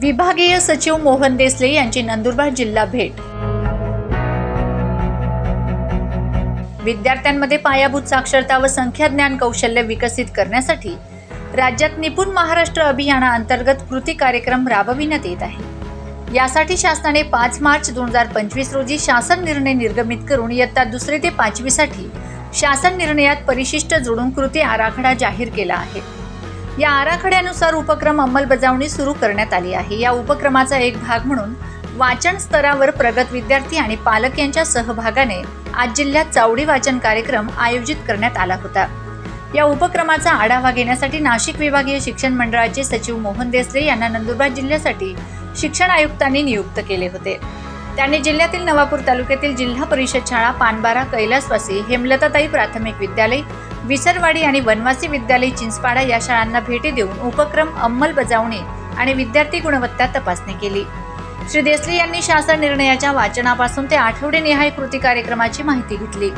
विभागीय सचिव मोहन देसले यांची नंदुरबार जिल्हा भेट. विद्यार्थ्यांमध्ये पायाभूत साक्षरता व संख्याज्ञान कौशल्य विकसित करण्यासाठी राज्यात निपुण महाराष्ट्र अभियानाअंतर्गत कृती कार्यक्रम राबविण्यात येत आहे. यासाठी शासनाने पाच मार्च दोन हजार पंचवीस रोजी शासन निर्णय निर्गमित करून इयत्ता दुसरी ते पाचवीसाठी शासन निर्णयात परिशिष्ट जोडून कृती आराखडा जाहीर केला आहे. या आराखड्यानुसार उपक्रम अंमलबजावणी सुरू करण्यात आली आहे. या उपक्रमाचा एक भाग म्हणून वाचन स्तरावर प्रगत विद्यार्थी आणि पालक यांच्या सहभागाने आज जिल्ह्यात चावडी वाचन कार्यक्रम आयोजित करण्यात आला होता. या उपक्रमाचा आढावा घेण्यासाठी नाशिक विभागीय शिक्षण मंडळाचे सचिव मोहन देसरे यांना नंदुरबार जिल्ह्यासाठी शिक्षण आयुक्तांनी नियुक्त केले होते. त्यांनी जिल्ह्यातील नवापूर तालुक्यातील जिल्हा परिषद शाळा पानबारा कैलासवासी हेमलताताई प्राथमिक विद्यालय विसरवाडी आणि वनवासी विद्यालय चिंचपाडा या शाळांना भेटी देऊन उपक्रम अंमलबजावणी आणि विद्यार्थी गुणवत्ता तपासणी केली. श्री देसले यांनी शासन निर्णयाच्या वाचनापासून ते आठवडेनिहाय कृती कार्यक्रमाची माहिती घेतली.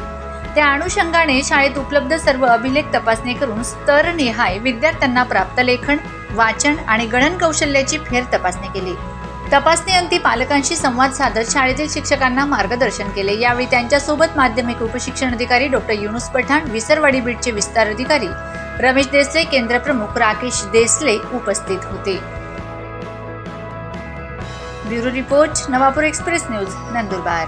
त्या अनुषंगाने शाळेत उपलब्ध सर्व अभिलेख तपासणी करून स्तरनिहाय विद्यार्थ्यांना प्राप्त लेखन वाचन आणि गणन कौशल्याची फेर तपासणी केली. तपासणी अंती पालकांशी संवाद साधत शाळेतील शिक्षकांना मार्गदर्शन केले. यावेळी त्यांच्यासोबत माध्यमिक उपशिक्षण अधिकारी डॉक्टर युनुस पठाण विसरवाडी बीटचे विस्तार अधिकारी रमेश देसले केंद्र प्रमुख राकेश देसले उपस्थित होते. Bureau report Navapur express news Nandurbar.